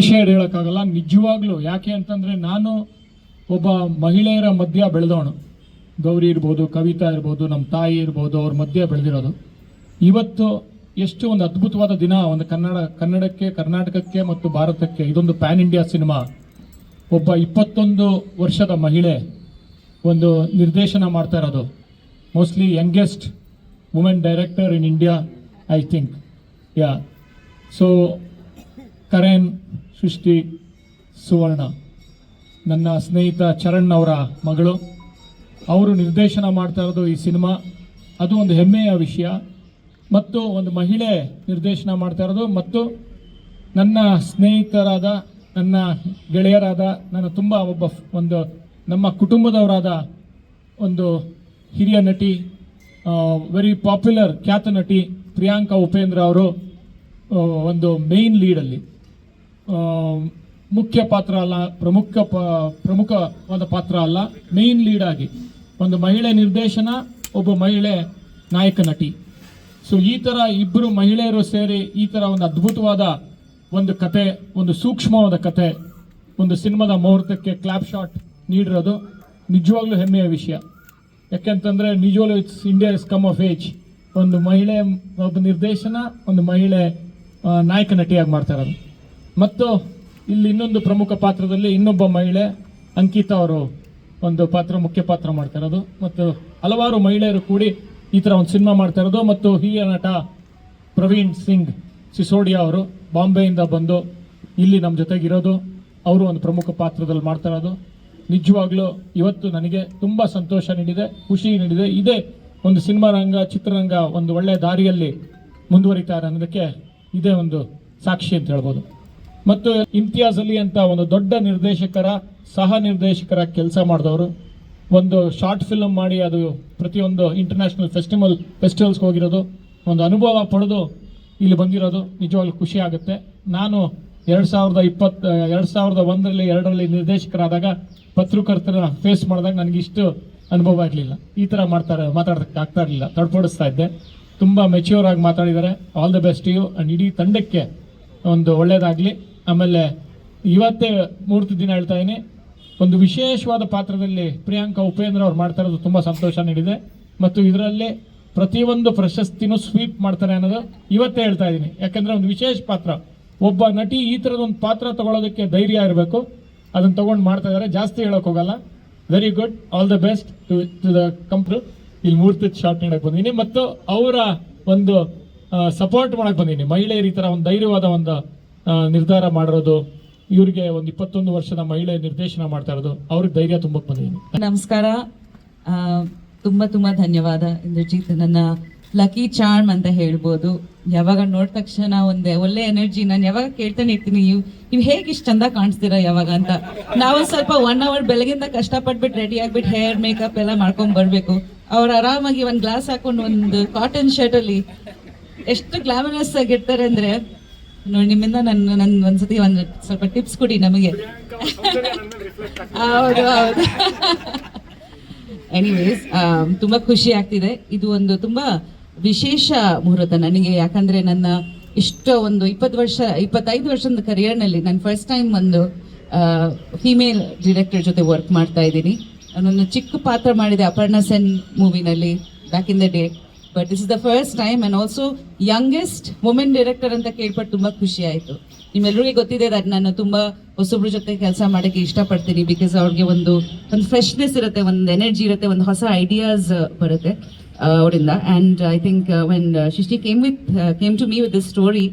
ವಿಷಯ ಹೇಳೋಕ್ಕಾಗಲ್ಲ. ನಿಜವಾಗ್ಲೂ ಯಾಕೆ ಅಂತಂದರೆ ನಾನು ಒಬ್ಬ ಮಹಿಳೆಯರ ಮಧ್ಯ ಬೆಳೆದವನು. ಗೌರಿ ಇರ್ಬೋದು, ಕವಿತಾ ಇರ್ಬೋದು ನಮ್ಮ ತಾಯಿ ಇರ್ಬೋದು, ಅವ್ರ ಮಧ್ಯ ಬೆಳೆದಿರೋದು. ಇವತ್ತು ಎಷ್ಟು ಒಂದು ಅದ್ಭುತವಾದ ದಿನ, ಒಂದು ಕನ್ನಡ, ಕನ್ನಡಕ್ಕೆ, ಕರ್ನಾಟಕಕ್ಕೆ ಮತ್ತು ಭಾರತಕ್ಕೆ. ಇದೊಂದು ಪ್ಯಾನ್ ಇಂಡಿಯಾ ಸಿನಿಮಾ. ಒಬ್ಬ ಇಪ್ಪತ್ತೊಂದು ವರ್ಷದ ಮಹಿಳೆ ಒಂದು ನಿರ್ದೇಶನ ಮಾಡ್ತಾ ಇರೋದು. Mostly youngest women director in India I think yeah so ಕರೇನ್ Srishti Suvarna. ನನ್ನ ಸ್ನೇಹಿತ ಚರಣ್ ಅವರ ಮಗಳು. ಅವರು ನಿರ್ದೇಶನ ಮಾಡ್ತಾ ಇರೋದು ಈ ಸಿನಿಮಾ. ಅದು ಒಂದು ಹೆಮ್ಮೆಯ ವಿಷಯ. ಮತ್ತು ಒಂದು ಮಹಿಳೆ ನಿರ್ದೇಶನ ಮಾಡ್ತಾ ಇರೋದು. ಮತ್ತು ನನ್ನ ಸ್ನೇಹಿತರಾದ, ನನ್ನ ಗೆಳೆಯರಾದ, ನನ್ನ ತುಂಬ ಒಬ್ಬ ಒಂದು ನಮ್ಮ ಕುಟುಂಬದವರಾದ ಒಂದು ಹಿರಿಯ ನಟಿ ವೆರಿ ಪಾಪ್ಯುಲರ್ ಖ್ಯಾತ ನಟಿ ಪ್ರಿಯಾಂಕಾ ಉಪೇಂದ್ರ ಅವರು ಒಂದು ಮೇನ್ ಲೀಡಲ್ಲಿ ಮುಖ್ಯ ಪಾತ್ರ ಅಲ್ಲ, ಪ್ರಮುಖ ಪ್ರಮುಖವಾದ ಪಾತ್ರ ಅಲ್ಲ ಮೇನ್ ಲೀಡ್ ಆಗಿ. ಒಂದು ಮಹಿಳೆ ನಿರ್ದೇಶನ, ಒಬ್ಬ ಮಹಿಳೆ ನಾಯಕ ನಟಿ. ಸೊ ಈ ಥರ ಇಬ್ಬರು ಮಹಿಳೆಯರು ಸೇರಿ ಈ ಥರ ಒಂದು ಅದ್ಭುತವಾದ ಒಂದು ಕತೆ, ಒಂದು ಸೂಕ್ಷ್ಮವಾದ ಕತೆ, ಒಂದು ಸಿನಿಮಾದ ಮುಹೂರ್ತಕ್ಕೆ ಕ್ಲಾಪ್ ಶಾಟ್ ನೀಡಿರೋದು ನಿಜವಾಗ್ಲೂ ಹೆಮ್ಮೆಯ ವಿಷಯ. ಯಾಕೆಂತಂದರೆ, ನಿಜವಾಗ್ಲೂ it's India is come of age ಒಂದು ಮಹಿಳೆ, ಒಬ್ಬ ನಿರ್ದೇಶನ, ಒಂದು ಮಹಿಳೆ ನಾಯಕ ನಟಿಯಾಗಿ ಮಾಡ್ತಾ ಇರೋದು. ಮತ್ತು ಇಲ್ಲಿ ಇನ್ನೊಂದು ಪ್ರಮುಖ ಪಾತ್ರದಲ್ಲಿ ಇನ್ನೊಬ್ಬ ಮಹಿಳೆ ಅಂಕಿತಾ ಅವರು ಒಂದು ಪಾತ್ರ, ಮುಖ್ಯ ಪಾತ್ರ ಮಾಡ್ತಾ ಮತ್ತು ಹಲವಾರು ಮಹಿಳೆಯರು ಕೂಡಿ ಈ ಥರ ಒಂದು ಸಿನಿಮಾ ಮಾಡ್ತಾ ಮತ್ತು ಹಿರಿಯ ನಟ ಪ್ರವೀಣ್ ಸಿಂಗ್ ಸಿಸೋಡಿಯಾ ಅವರು ಬಾಂಬೆಯಿಂದ ಬಂದು ಇಲ್ಲಿ ನಮ್ಮ ಜೊತೆಗಿರೋದು. ಅವರು ಒಂದು ಪ್ರಮುಖ ಪಾತ್ರದಲ್ಲಿ ಮಾಡ್ತಾ ಇರೋದು. ನಿಜವಾಗ್ಲೂ ಇವತ್ತು ನನಗೆ ತುಂಬ ಸಂತೋಷ ನೀಡಿದೆ, ಖುಷಿ ನೀಡಿದೆ. ಇದೇ ಒಂದು ಸಿನಿಮಾ ರಂಗ, ಚಿತ್ರರಂಗ ಒಂದು ಒಳ್ಳೆಯ ದಾರಿಯಲ್ಲಿ ಮುಂದುವರಿತಾ ಇದೆ ಅನ್ನೋದಕ್ಕೆ ಇದೇ ಒಂದು ಸಾಕ್ಷಿ ಅಂತ ಹೇಳ್ಬೋದು. ಮತ್ತು ಇಮ್ತಿಯಾಜ್ ಅಲಿ ಅಂತ ಒಂದು ದೊಡ್ಡ ನಿರ್ದೇಶಕರ, ಸಹ ನಿರ್ದೇಶಕರ ಕೆಲಸ ಮಾಡಿದವರು. ಒಂದು ಶಾರ್ಟ್ ಫಿಲಮ್ ಮಾಡಿ ಅದು ಪ್ರತಿಯೊಂದು ಇಂಟರ್ನ್ಯಾಷನಲ್ ಫೆಸ್ಟಿವಲ್ ಫೆಸ್ಟಿವಲ್ಸ್ಗೆ ಹೋಗಿರೋದು. ಒಂದು ಅನುಭವ ಪಡೆದು ಇಲ್ಲಿ ಬಂದಿರೋದು. ನಿಜವಾಗ್ಲೂ ಖುಷಿ ಆಗುತ್ತೆ. ನಾನು ಎರಡು ಸಾವಿರದ ಇಪ್ಪತ್ತ, ಎರಡು ಸಾವಿರದ ಒಂದರಲ್ಲಿ, ಎರಡರಲ್ಲಿ ನಿರ್ದೇಶಕರಾದಾಗ ಪತ್ರಕರ್ತರ ಫೇಸ್ ಮಾಡಿದಾಗ ನನಗೆ ಇಷ್ಟು ಅನುಭವ ಆಗಲಿಲ್ಲ ಈ ಥರ ಮಾಡ್ತಾರೆ, ಮಾತಾಡೋದಕ್ಕೆ ಆಗ್ತಾ ಇರಲಿಲ್ಲ. ತಡ್ಪಡಿಸ್ತಾ ಇದ್ದೆ. ತುಂಬ ಮೆಚ್ಯೂರ್ ಆಗಿ ಮಾತಾಡಿದ್ದಾರೆ. All the best you and ಇಡೀ ತಂಡಕ್ಕೆ ಒಂದು ಒಳ್ಳೆಯದಾಗಲಿ ಆಮೇಲೆ ಇವತ್ತೇ ಮೂರ್ತಿ ದಿನ ಹೇಳ್ತಾ ಇದ್ದೀನಿ. ಒಂದು ವಿಶೇಷವಾದ ಪಾತ್ರದಲ್ಲಿ ಪ್ರಿಯಾಂಕಾ ಉಪೇಂದ್ರ ಅವ್ರು ಮಾಡ್ತಾ ಇರೋದು ತುಂಬ ಸಂತೋಷ ನೀಡಿದೆ. ಮತ್ತು ಇದರಲ್ಲಿ ಪ್ರತಿಯೊಂದು ಪ್ರಶಸ್ತಿನೂ ಸ್ವೀಪ್ ಮಾಡ್ತಾರೆ ಅನ್ನೋದು ಇವತ್ತೇ ಹೇಳ್ತಾ ಇದ್ದೀನಿ. ಯಾಕಂದರೆ ಒಂದು ವಿಶೇಷ ಪಾತ್ರ. ಒಬ್ಬ ನಟಿ ಈ ಥರದ ಒಂದು ಪಾತ್ರ ತಗೊಳ್ಳೋದಕ್ಕೆ ಧೈರ್ಯ ಇರಬೇಕು. ಅದನ್ನು ತಗೊಂಡು ಮಾಡ್ತಾ ಇದ್ದಾರೆ ಜಾಸ್ತಿ ಹೇಳೋಕೆ ಹೋಗಲ್ಲ. Very good all the best to to the company ಇಲ್ಲಿ ಮೂರ್ತಿ ಶಾರ್ಟ್ ನೀಡಕ್ಕೆ ಬಂದಿದ್ದೀನಿ. ಮತ್ತು ಅವರ ಒಂದು ಸಪೋರ್ಟ್ ಮಾಡಕ್ಕೆ ಬಂದಿದ್ದೀನಿ. ಮಹಿಳೆಯರ ಈ ಥರ ಒಂದು ಧೈರ್ಯವಾದ ಒಂದು ನಿರ್ಧಾರ ಮಾಡಿರೋದು, ಇವರಿಗೆ ಒಂದು ಇಪ್ಪತ್ತೊಂದು ವರ್ಷದ ಮಹಿಳೆ ನಿರ್ದೇಶನ ಮಾಡ್ತಾ ಇರೋದು, ಅವ್ರಿಗೆ ಧೈರ್ಯ ತುಂಬಕ್ಕೆ ಬಂದಿದ್ದೀನಿ. ನಮಸ್ಕಾರ. ತುಂಬ ತುಂಬಾ ತುಂಬಾ ಧನ್ಯವಾದ ಇಂದ್ರಜಿತ್. ನನ್ನ ಲಕ್ಕಿ ಚಾರ್ಮ್ ಅಂತ ಹೇಳ್ಬೋದು. ಯಾವಾಗ ನೋಡಿದ ತಕ್ಷಣ ಒಂದೇ ಒಳ್ಳೆ ಎನರ್ಜಿ, ನಾನು ಯಾವಾಗ ಕೇಳ್ತಾನೆ ಇರ್ತೀನಿ ನೀವು ನೀವು ಹೇಗೆ ಇಷ್ಟು ಚಂದ ಕಾಣಿಸ್ತೀರಾ ಯಾವಾಗ ಅಂತ. ನಾವು ಸ್ವಲ್ಪ ಒನ್ ಅವರ್ ಬೆಳಗಿಂದ ಕಷ್ಟಪಟ್ಬಿಟ್ಟು ರೆಡಿ ಆಗ್ಬಿಟ್ಟು ಹೇರ್ ಮೇಕಪ್ ಎಲ್ಲ ಮಾಡ್ಕೊಂಡು ಬರಬೇಕು. ಅವ್ರು ಆರಾಮಾಗಿ ಒಂದು ಗ್ಲಾಸ್ ಹಾಕೊಂಡು ಒಂದು ಕಾಟನ್ ಶರ್ಟಲ್ಲಿ ಎಷ್ಟು ಗ್ಲಾಮರಸ್ ಆಗಿರ್ತಾರೆ ಅಂದ್ರೆ ನೋಡಿ ನಿಮ್ಮಿಂದ ನನ್ನ ನನ್ ಒಂದ್ಸತಿ ಒಂದು ಸ್ವಲ್ಪ ಟಿಪ್ಸ್ ಕೊಡಿ ನಮಗೆ. ಹೌದು ಹೌದು. ಎನಿವೇಸ್ ತುಂಬಾ ಖುಷಿ ಆಗ್ತಿದೆ. ಇದು ಒಂದು ತುಂಬಾ ವಿಶೇಷ ಮುಹೂರ್ತ ನನಗೆ ಯಾಕಂದ್ರೆ ನನ್ನ ಇಷ್ಟ ಒಂದು ಇಪ್ಪತ್ತು ವರ್ಷ ಇಪ್ಪತ್ತೈದು ವರ್ಷದ ಕರಿಯರ್ನಲ್ಲಿ ನಾನು ಫಸ್ಟ್ ಟೈಮ್ ಒಂದು ಫಿಮೇಲ್ ಡಿರೆಕ್ಟರ್ ಜೊತೆ ವರ್ಕ್ ಮಾಡ್ತಾ ಇದ್ದೀನಿ. ನಾನು ಚಿಕ್ಕ ಪಾತ್ರ ಮಾಡಿದೆ Aparna Sen ಮೂವಿನಲ್ಲಿ back in the day but this is the first time and also youngest women director ಅಂತ ಕೇಳ್ಪಟ್ಟು ತುಂಬ ಖುಷಿ ಆಯಿತು. ನಿಮ್ಮೆಲ್ಲರಿಗೆ ಗೊತ್ತಿದೆ ದಟ್ ನಾನು ತುಂಬ ಹೊಸಬ್ರ ಜೊತೆ ಕೆಲಸ ಮಾಡೋಕ್ಕೆ ಇಷ್ಟಪಡ್ತೀನಿ ಬಿಕಾಸ್ ಅವ್ರಿಗೆ ಒಂದು ಒಂದು ಫ್ರೆಶ್ನೆಸ್ ಇರುತ್ತೆ ಒಂದು ಎನರ್ಜಿ ಇರುತ್ತೆ ಒಂದು ಹೊಸ ಐಡಿಯಾಸ್ ಬರುತ್ತೆ ಆ, ಅವರಿಂದ. And I think when Srishti came with came to me with this story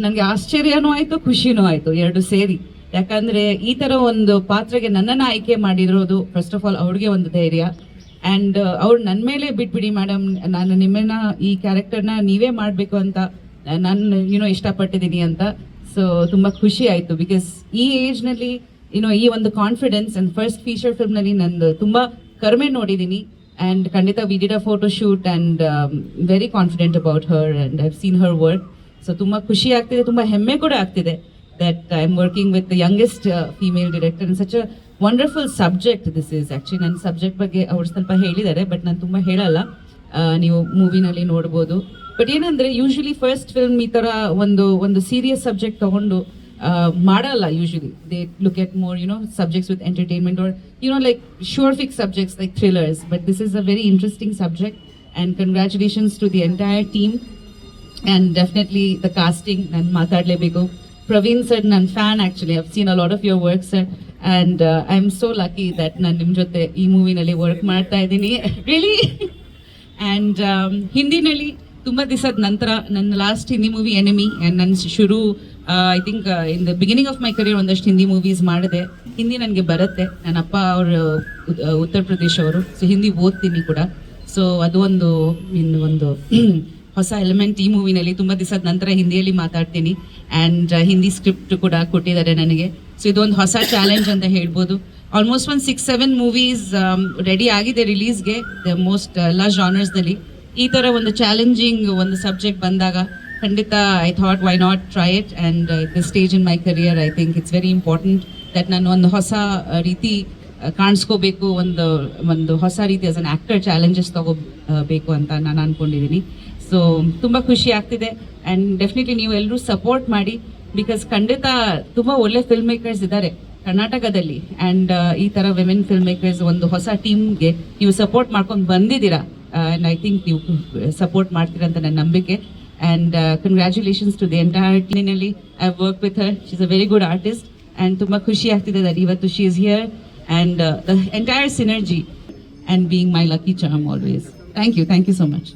ನನಗೆ ಆಶ್ಚರ್ಯನೂ ಆಯಿತು ಖುಷಿನೂ ಆಯಿತು ಎರಡು ಸೇರಿ. ಯಾಕಂದರೆ ಈ ಥರ ಒಂದು ಪಾತ್ರಗೆ ನನ್ನನ್ನು ಆಯ್ಕೆ ಮಾಡಿರೋದು ಫಸ್ಟ್ ಆಫ್ ಆಲ್ ಅವ್ರಿಗೆ ಒಂದು ಧೈರ್ಯ. ಅಂಡ್ ಅವ್ರು ನನ್ನ ಮೇಲೆ ಬಿಟ್ಬಿಡಿ ಮೇಡಮ್ ನಾನು ನಿಮ್ಮನ್ನ ಈ ಕ್ಯಾರೆಕ್ಟರ್ನ ನೀವೇ ಮಾಡಬೇಕು ಅಂತ ನಾನು ಯುನೋ ಇಷ್ಟಪಟ್ಟಿದ್ದೀನಿ ಅಂತ. ಸೊ ತುಂಬ ಖುಷಿ ಆಯಿತು ಬಿಕಾಸ್ ಈ ಏಜ್ನಲ್ಲಿ ಏನೋ ಈ ಒಂದು ಕಾನ್ಫಿಡೆನ್ಸ್ ಆ್ಯಂಡ್ ಫಸ್ಟ್ ಫೀಚರ್ ಫಿಲ್ಮ್ನಲ್ಲಿ ನಂದು ತುಂಬ ಕರ್ಮೆ ನೋಡಿದ್ದೀನಿ. ಆ್ಯಂಡ್ ಖಂಡಿತ we did a photo shoot and very confident about her and I've seen her work so ತುಂಬ ಖುಷಿ ಆಗ್ತಿದೆ ತುಂಬ ಹೆಮ್ಮೆ ಕೂಡ ಆಗ್ತಿದೆ working with the youngest uh, female director in such a subject this is actually ನನ್ನ subject ಬಗ್ಗೆ ಅವ್ರು ಸ್ವಲ್ಪ ಹೇಳಿದ್ದಾರೆ ಬಟ್ ನಾನು ತುಂಬ ಹೇಳಲ್ಲ. ನೀವು ಮೂವಿನಲ್ಲಿ ನೋಡ್ಬೋದು. ಬಟ್ ಏನಂದರೆ ಯೂಶ್ವಲಿ ಫಸ್ಟ್ ಫಿಲ್ಮ್ ಈ ಥರ ಒಂದು ಒಂದು ಸೀರಿಯಸ್ ಸಬ್ಜೆಕ್ಟ್ ತೊಗೊಂಡು ಮಾಡಲ್ಲ usually they look at more you know subjects with entertainment or you know like short flick subjects like thrillers but this is a very interesting subject and congratulations to the entire team and definitely the casting ನಾನು ಮಾತಾಡಲೇಬೇಕು. Praveen sir ನನ್ನ fan actually I've seen a lot of your work sir and I am so lucky that ನಾನು ನಿಮ್ಮ ಜೊತೆ ಈ ಮೂವಿನಲ್ಲಿ work ಮಾಡ್ತಾ ಇದ್ದೀನಿ. Really and ಹಿಂದಿನಲ್ಲಿ ತುಂಬ ದಿವಸದ ನಂತರ ನನ್ನ last Hindi movie Enemy and ನನ್ನ ಶುರು I think in the beginning of my career ಒಂದಷ್ಟು ಹಿಂದಿ ಮೂವೀಸ್ ಮಾಡಿದೆ. ಹಿಂದಿ ನನಗೆ ಬರುತ್ತೆ. ನನ್ನ ಅಪ್ಪ ಅವರು ಉತ್ತರ ಪ್ರದೇಶವರು ಸೊ ಹಿಂದಿ ಓದ್ತೀನಿ ಕೂಡ. ಸೊ ಅದು ಒಂದು, ಇನ್ನು ಒಂದು ಹೊಸ ಎಲಿಮೆಂಟ್ ಈ ಮೂವಿನಲ್ಲಿ ತುಂಬ ದಿವಸದ ನಂತರ ಹಿಂದಿಯಲ್ಲಿ ಮಾತಾಡ್ತೀನಿ. ಆ್ಯಂಡ್ ಹಿಂದಿ ಸ್ಕ್ರಿಪ್ಟ್ ಕೂಡ ಕೊಟ್ಟಿದ್ದಾರೆ ನನಗೆ. ಸೊ ಇದೊಂದು ಹೊಸ ಚಾಲೆಂಜ್ ಅಂತ ಹೇಳ್ಬೋದು. ಆಲ್ಮೋಸ್ಟ್ ಒಂದು ಸಿಕ್ಸ್ ಸೆವೆನ್ ಮೂವೀಸ್ ರೆಡಿ ಆಗಿದೆ ರಿಲೀಸ್ಗೆ ದ ಮೋಸ್ಟ್ ಎಲ್ಲ ಜಾನರ್ಸ್ನಲ್ಲಿ ಈ ಥರ ಒಂದು ಚಾಲೆಂಜಿಂಗ್ ಒಂದು ಸಬ್ಜೆಕ್ಟ್ ಬಂದಾಗ ಖಂಡಿತ I thought why not try it and the stage in my career I think it's very important that ನಾನು ಒಂದು ಹೊಸ ರೀತಿ ಆ, ಕಾಣಿಸ್ಕೋಬೇಕು ಒಂದು ಒಂದು ಹೊಸ ರೀತಿ ಆಸ್ ಅನ್ ಆ್ಯಕ್ಟರ್ ಚಾಲೆಂಜಸ್ ತಗೋಬೇಕು ಅಂತ ನಾನು ಅಂದ್ಕೊಂಡಿದ್ದೀನಿ ಸೊ ತುಂಬ ಖುಷಿ ಆಗ್ತಿದೆ. ಆ್ಯಂಡ್ ಡೆಫಿನೆಟ್ಲಿ ನೀವು ಎಲ್ಲರೂ ಸಪೋರ್ಟ್ ಮಾಡಿ ಬಿಕಾಸ್ ಖಂಡಿತ ತುಂಬ ಒಳ್ಳೆ ಫಿಲ್ಮ್ ಮೇಕರ್ಸ್ ಇದ್ದಾರೆ ಕರ್ನಾಟಕದಲ್ಲಿ. ಆ್ಯಂಡ್ ಈ ಥರ ವಿಮೆನ್ ಫಿಲ್ಮ್ ಮೇಕರ್ಸ್ ಒಂದು ಹೊಸ ಟೀಮ್ಗೆ ನೀವು ಸಪೋರ್ಟ್ ಮಾಡ್ಕೊಂಡು ಬಂದಿದ್ದೀರಾ? ಆ್ಯಂಡ್ ಐ ಥಿಂಕ್ ನೀವು ಸಪೋರ್ಟ್ ಮಾಡ್ತೀರಾ ಅಂತ ನನ್ನ ನಂಬಿಕೆ. And congratulations to the entire ಟೀನಲ್ಲಿ I work with her she is a very good artist and ತುಂಬ ಖುಷಿ ಆಗ್ತಿದೆ ದಟ್ ಇವತ್ತು she is here and the entire synergy and being my lucky charm always thank you thank you so much